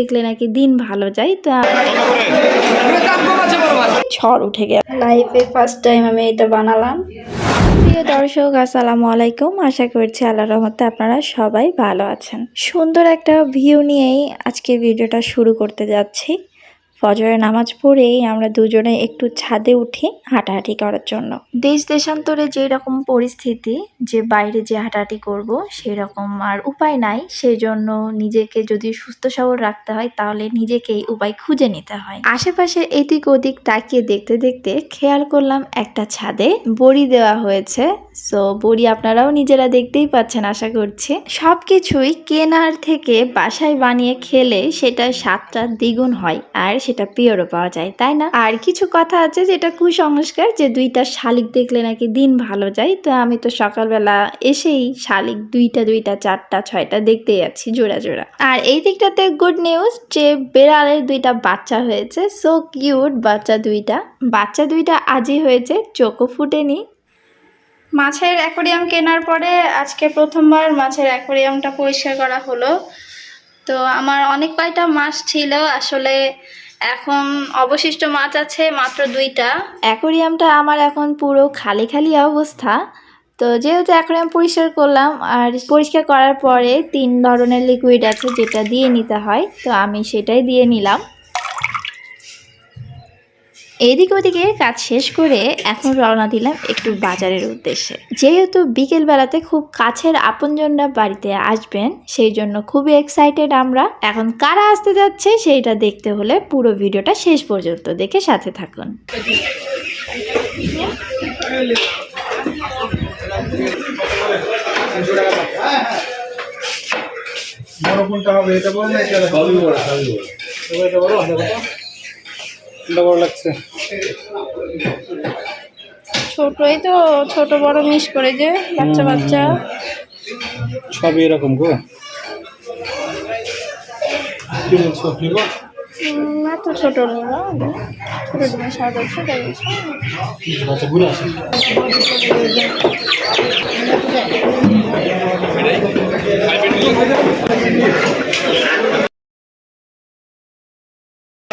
দেখলে নাকি দিন ভালো যায় তো ঝড় উঠে গেল। লাইফে ফার্স্ট টাইম আমি এটা বানালাম। প্রিয় দর্শক আসসালামু আলাইকুম। আশা করছি আল্লাহ রহমতে আপনারা সবাই ভালো আছেন। সুন্দর একটা ভিউ নিয়েই আজকে ভিডিওটা শুরু করতে যাচ্ছি। ফজরের নামাজ পড়েই আমরা দুজনে একটু ছাদে উঠি হাঁটাহাঁটি করার জন্য। দেশ দেশান্তরে যে রকম পরিস্থিতি, যে বাইরে যে হাঁটাহাঁটি করব সেই রকম আর উপায় নাই। সেই জন্য নিজেকে যদি সুস্থ সবল রাখতে হয়, তাহলে নিজেকেই উপায় খুঁজে নিতে হয়। আশেপাশে এদিক ওদিক তাকিয়ে দেখতে দেখতে খেয়াল করলাম একটা ছাদে বড়ি দেওয়া হয়েছে। সো বড়ি আপনারাও নিজেরা দেখতেই পাচ্ছেন, আশা করছি। সবকিছুই কেনার থেকে বাসায় বানিয়ে খেলে সেটা স্বাদটা দ্বিগুণ হয়। আর সেটা পিওরও পাওয়া যায়, তাই না? আর কিছু কথা আছে যেটা কুসংস্কার, যে দুইটা শালিক দেখলে নাকি দিন ভালো যায়। তো আমি তো সকালবেলা এসেই শালিক দুইটা দুইটা, চারটা, ছয়টা দেখতে যাচ্ছি জোড়া জোড়া। আর এই দিকটাতে গুড নিউজ যে বেড়ালের দুইটা বাচ্চা হয়েছে সো কিউট বাচ্চা দুইটা। বাচ্চা দুইটা আজই হয়েছে, চোখও ফুটেনি। মাছের অ্যাকোরিয়াম কেনার পরে আজকে প্রথমবার মাছের অ্যাকোরিয়ামটা পরিষ্কার করা হলো। তো আমার অনেক কয়টা মাছ ছিল, আসলে এখন অবশিষ্ট মাছ আছে মাত্র দুইটা। অ্যাকোরিয়ামটা আমার এখন পুরো খালি খালি অবস্থা। তো যেহেতু অ্যাকোরিয়াম পরিষ্কার করলাম, আর পরিষ্কার করার পরে তিন ধরনের লিকুইড আছে যেটা দিয়ে নিতে হয়। তো আমি সেটাই দিয়ে নিলাম। এদিক ওদিকে কাজ শেষ করে এখন রওনা দিলাম একটু বাজারের উদ্দেশ্যে। যেহেতু বিকেল বেলাতে খুব কাছের আপনজনরা বাড়িতে আসবেন সেই জন্য খুবই এক্সাইটেড আমরা। এখন কারা আসতে যাচ্ছে সেইটা দেখতে হলে পুরো ভিডিওটা শেষ পর্যন্ত দেখে সাথে থাকুন। বড় কোনটা হবে? এটা বড় না এটা সবই বড় বড়। এটা বড় লাগছে। ছোটই তো ছোট বড় মিস করে যে বাচ্চা বাচ্চা। সবই এরকম গো। কি বলছো নিব না তো ছোট নেব ছোট ডিমে সাত একশো তাই আচ্ছা ঘুরে আসি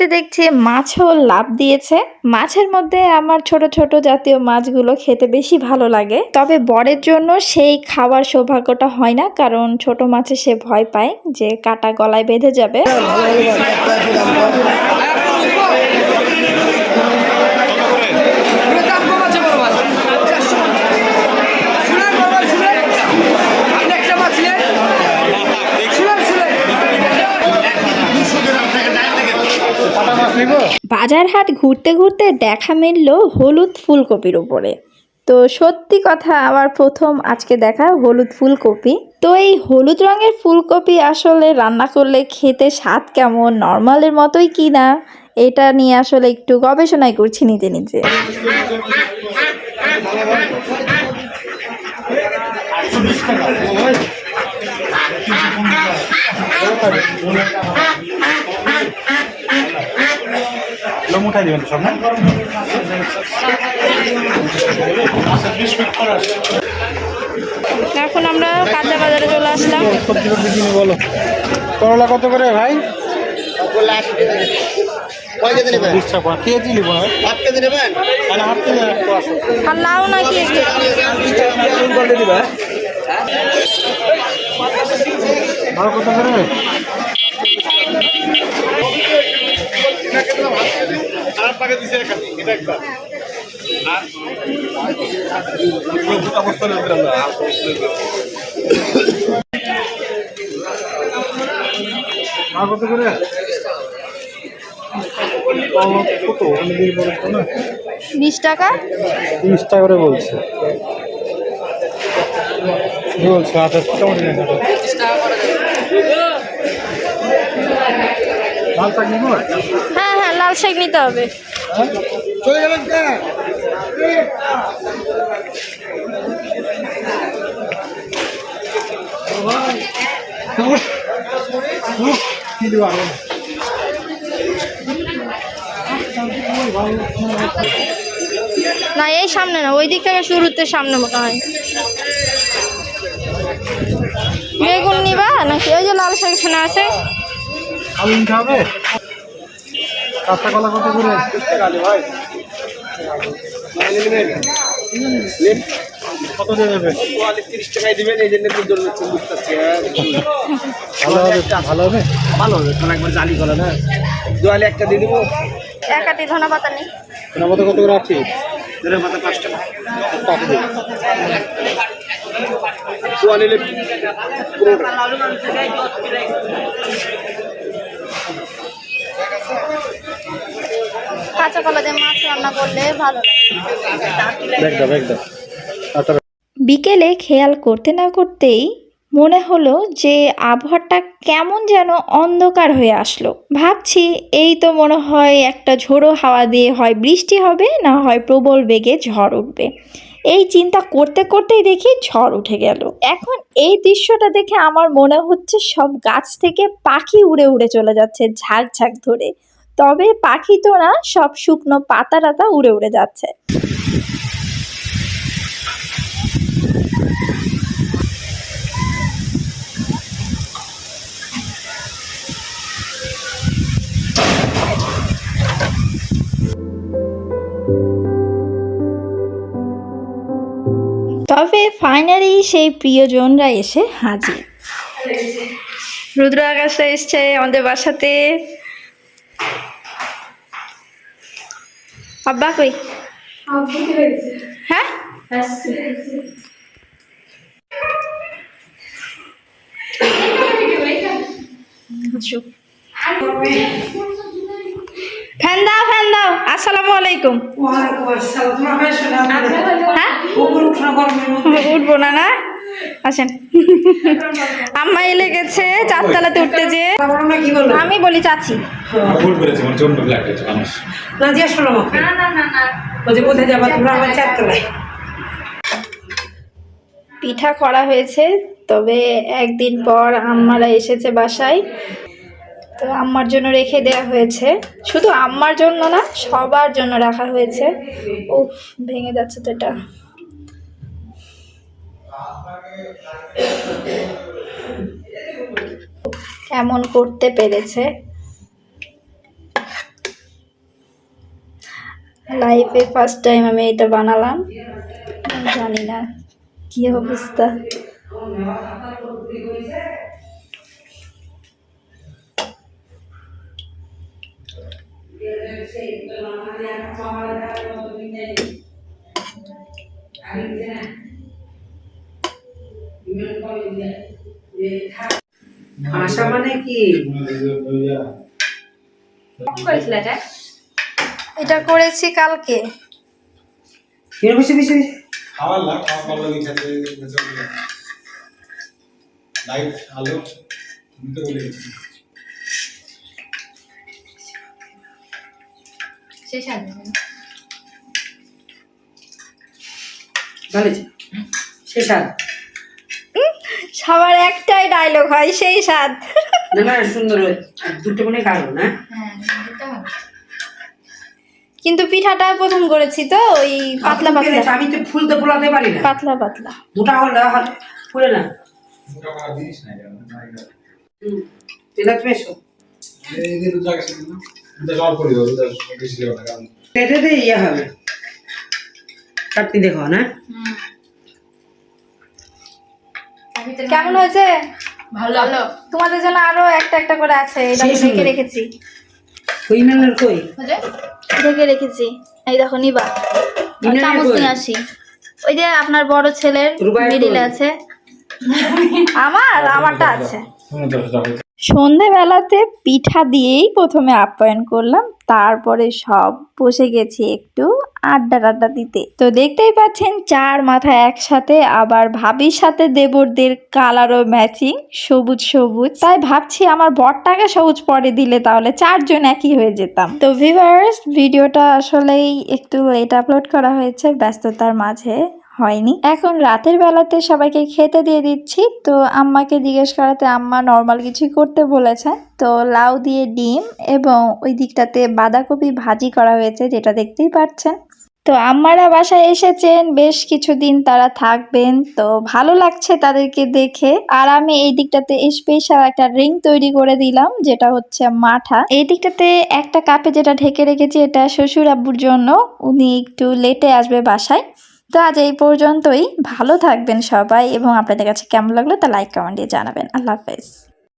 দেখতে দেখছি মাছও লাভ দিয়েছে। মাছের মধ্যে আমার ছোট ছোট জাতীয় মাছগুলো খেতে বেশি ভালো লাগে। তবে বরের জন্য সেই খাওয়ার সৌভাগ্যটা হয় না, কারণ ছোট মাছে সে ভয় পায় যে কাটা গলায় বেঁধে যাবে পাটা মাছ নিব বাজার হাট ঘুরতে ঘুরতে দেখা মিলল হলুদ ফুলকপির উপরে। তো সত্যি কথা, আমার প্রথম আজকে দেখা হলুদ ফুলকপি। তো এই হলুদ রঙের ফুলকপি আসলে রান্না করলে খেতে স্বাদ কেমন নর্মালের মতোই কি না? এটা নিয়ে আসলে একটু গবেষণাই করছি নিজে নিজে। লোম উঠাই দিবেন সব না? এখন আমরা কাঁচা বাজারে চলে আসলাম। সবজি বলো করলা কত করে ভাই? টাকা কয় কেজি নেবেন? কেজি নিব না হাফ কেজি নেবেন তাহলে হাফ কেজি একশো আসো আর লাউ নাকি একটু আর কত? কত করে কত না। বিশ টাকা? তিরিশ টাকা করে বলছে। বলছো আঠাশ লাল নিতে হবে। না, এই সামনে না, ওই দিক থেকে শুরুতে সামনে মনে হয়। বেগুন নিবা? নাকি ওই যে লাল শাক আছে? কাঁচা কলা কত করে কত দিয়ে দেবে তিরিশ টাকায় দিবেন এই জন্য পারছি ভালো হবে ভালো হবে ভালো হবে একবার জালি করে না দোয়ালে একটা দিয়ে দেবো একাটি ধনা পাতা নেই কত করে আছে ধরে মাথা পাঁচ টাকা টাকা দিয়ে। দোয়া নিলে পনেরো টাকা কাঁচা কলা দিয়ে মাছ রান্না করলে ভালো লাগে। আচ্ছা। বিকেলে খেয়াল করতে না করতেই মনে হলো যে আবহাওয়াটা কেমন যেন অন্ধকার হয়ে আসলো। ভাবছি এই তো মনে হয় একটা ঝোড়ো হাওয়া দিয়ে হয় বৃষ্টি হবে না হয় প্রবল বেগে ঝড় উঠবে। এই চিন্তা করতে করতেই দেখি ঝড় উঠে গেল। এখন এই দৃশ্যটা দেখে আমার মনে হচ্ছে সব গাছ থেকে পাখি উড়ে উড়ে চলে যাচ্ছে ঝাঁক ঝাঁক ধরে। তবে পাখি তো না সব শুকনো পাতা টাতা উড়ে উড়ে যাচ্ছে। তবে ফাইনালি সেই প্রিয়জনরা এসে হাজির। রুদ্র আকাশটা এসছে আমাদের বাসাতে। আব্বা কই? হ্যাঁ? ফ্যান দাও ফ্যান দাও। আসসালামু আলাইকুম। হ্যাঁ? উঠবো না না। আসেন। আম্মা এলে গেছে চারতলাতে উঠতে যে আমি বলি চাচি। পিঠা করা হয়েছে তবে একদিন পর আম্মারা এসেছে বাসায়। তো আম্মার জন্য রেখে দেওয়া হয়েছে। শুধু আম্মার জন্য না সবার জন্য রাখা হয়েছে। উফ ভেঙে যাচ্ছে তো এটা। কেমন করতে পেরেছে? লাইফে ফার্স্ট টাইম আমি এটা বানালাম। জানি না কি অবস্থা। আশা মানে কি? এটা? করেছি কালকে। লাইট আলো তুমি তো বলে শেষ সবার একটাই ডায়লগ হয় সেই স্বাদ। না সুন্দর দুটো মনে না? কিন্তু পিঠাটা প্রথম করেছি তো ওই পাতলা পাতলা। আমি তো ফুল তো ফোলাতে পারি না। পাতলা পাতলা। মোটা হলে ফুলে না। এটা তুমি এসো। এটাতে ইয়ে হবে। চারটি দেখো না? কেমন হয়েছে? ভালো। তোমাদের জন্য আরও একটা একটা করে আছে এটা সুন্দর। রেখেছি। কই? মেলার কই রেখে রেখেছি। এই দেখো নিবা। চামচ নিয়ে আসি। ওই যে আপনার বড় ছেলের মিডিল আছে। আমার? আমারটা আছে। যাবে সন্ধেবেলাতে পিঠা দিয়েই প্রথমে আপ্যায়ন করলাম, তারপরে সব বসে গেছি একটু আড্ডা টাড্ডা দিতে। তো দেখতেই পাচ্ছেন, চার মাথা একসাথে, আবার ভাবির সাথে দেবরদের কালারও ম্যাচিং সবুজ সবুজ। তাই ভাবছি আমার বরটাকে সবুজ পরে দিলে তাহলে চারজন একই হয়ে যেতাম। তো ভিভার্স ভিডিওটা আসলেই একটু লেট আপলোড করা হয়েছে ব্যস্ততার মাঝে। হয়নি। এখন রাতের বেলাতে সবাইকে খেতে দিয়ে দিচ্ছি। তো আম্মাকে জিজ্ঞেস করাতে আম্মা নর্মাল কিছুই করতে বলেছেন। তো লাউ দিয়ে ডিম এবং ওই দিকটাতে বাঁধাকপি ভাজি করা হয়েছে, যেটা দেখতেই পাচ্ছেন। তো আম্মারা বাসায় এসেছেন, বেশ কিছুদিন তারা থাকবেন। তো ভালো লাগছে তাদেরকে দেখে। আর আমি এই দিকটাতে স্পেশাল একটা রিং তৈরি করে দিলাম, যেটা হচ্ছে মাঠা। এই দিকটাতে একটা কাপে যেটা ঢেকে রেখেছি, এটা শ্বশুর আব্বুর জন্য। উনি একটু লেটে আসবে বাসায়। তো আজ এই পর্যন্তই। ভালো থাকবেন সবাই এবং আপনাদের কাছে কেমন লাগল তা লাইক কমেন্ট দিয়ে জানাবেন। আল্লাহ হাফেজ।